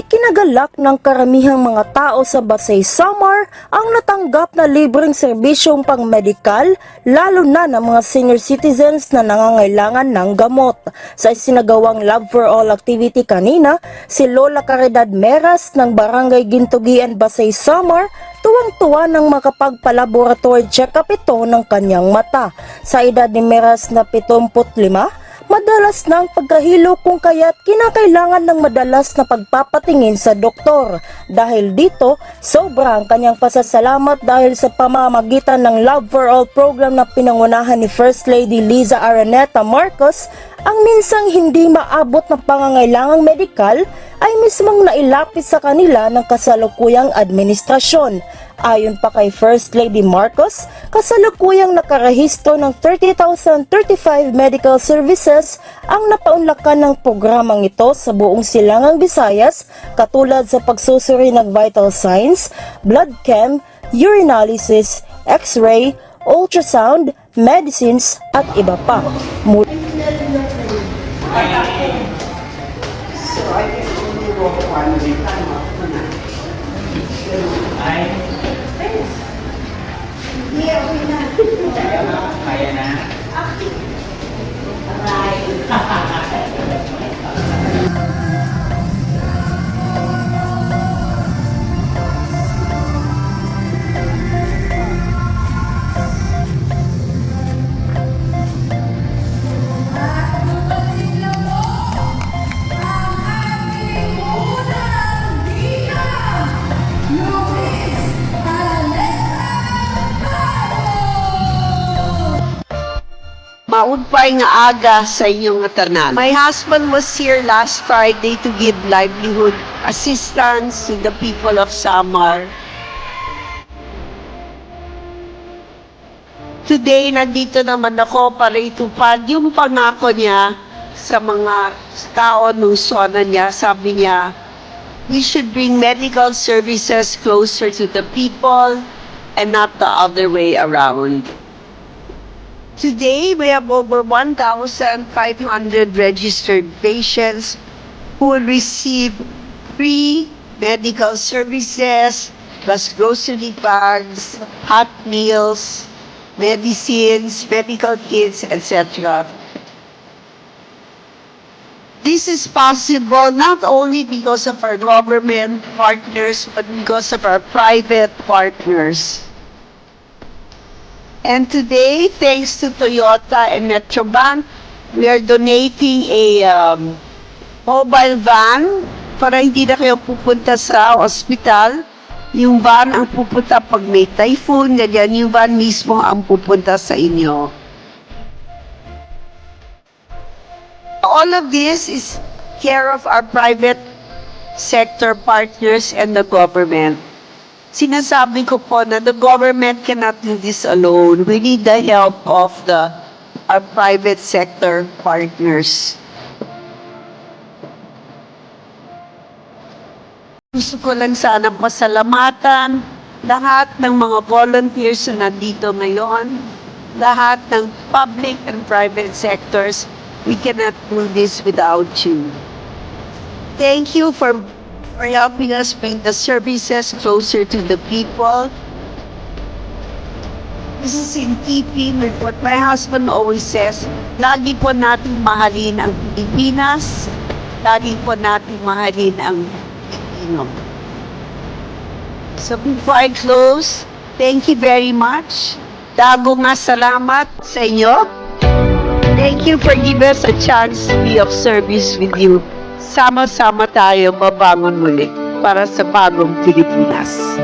Ikinagalak ng karamihang mga tao sa Basay Samar ang natanggap na libreng serbisyong pang-medikal, lalo na ng mga senior citizens na nangangailangan ng gamot. Sa isinagawang Love for All activity kanina, si Lola Caridad Meras ng Barangay Gintugian, Basay Samar, tuwang-tuwa nang makapagpa-laboratory check-up ito ng kanyang mata. Sa edad ni Meras na 75, Madalas na ang pagkahilo kung kaya't kinakailangan ng madalas na pagpapatingin sa doktor. Dahil dito, sobra ang kanyang pasasalamat dahil sa pamamagitan ng Love for All program na pinangunahan ni First Lady Liza Araneta Marcos, ang minsang hindi maabot na pangangailangang medikal ay mismong nailapit sa kanila ng kasalukuyang administrasyon. Ayon pa kay First Lady Marcos, kasalukuyang nakarehistro ng 30,035 medical services ang napaunlakan ng programang ito sa buong silangang Visayas katulad sa pagsusuri ng vital signs, blood chem, urinalysis, x-ray, ultrasound, medicines at iba pa. เที่ยวไม่น่าไปนะ Maunpay nga aga sa inyong tanan. My husband was here last Friday to give livelihood assistance to the people of Samar. Today, nandito naman ako para itupad yung pangako niya sa mga tao nung sona niya. Sabi niya, we should bring medical services closer to the people and not the other way around. Today, we have over 1,500 registered patients who will receive free medical services, plus grocery bags, hot meals, medicines, medical kits, etc. This is possible not only because of our government partners, but because of our private partners. And today, thanks to Toyota and Metrobank, we are donating a um, mobile van para hindi na kayo pupunta sa ospital. Yung van ang pupunta pag may typhoon, ganyan, yung van mismo ang pupunta sa inyo. All of this is care of our private sector partners and the government. Sinasabi ko po na the government cannot do this alone. We need the help of the our private sector partners. Gusto ko lang sana pasalamatan lahat ng mga volunteers na nandito ngayon, lahat ng public and private sectors. We cannot do this without you. Thank you for, for helping us bring the services closer to the people. This is in keeping with what my husband always says, lagi po natin mahalin ang Pilipinas, lagi po natin mahalin ang Pilipino. So before I close, thank you very much. Dago nga salamat sa inyo. Thank you for giving us a chance to be of service with you. Sama-sama tayo mabangon muli para sa bagong Pilipinas.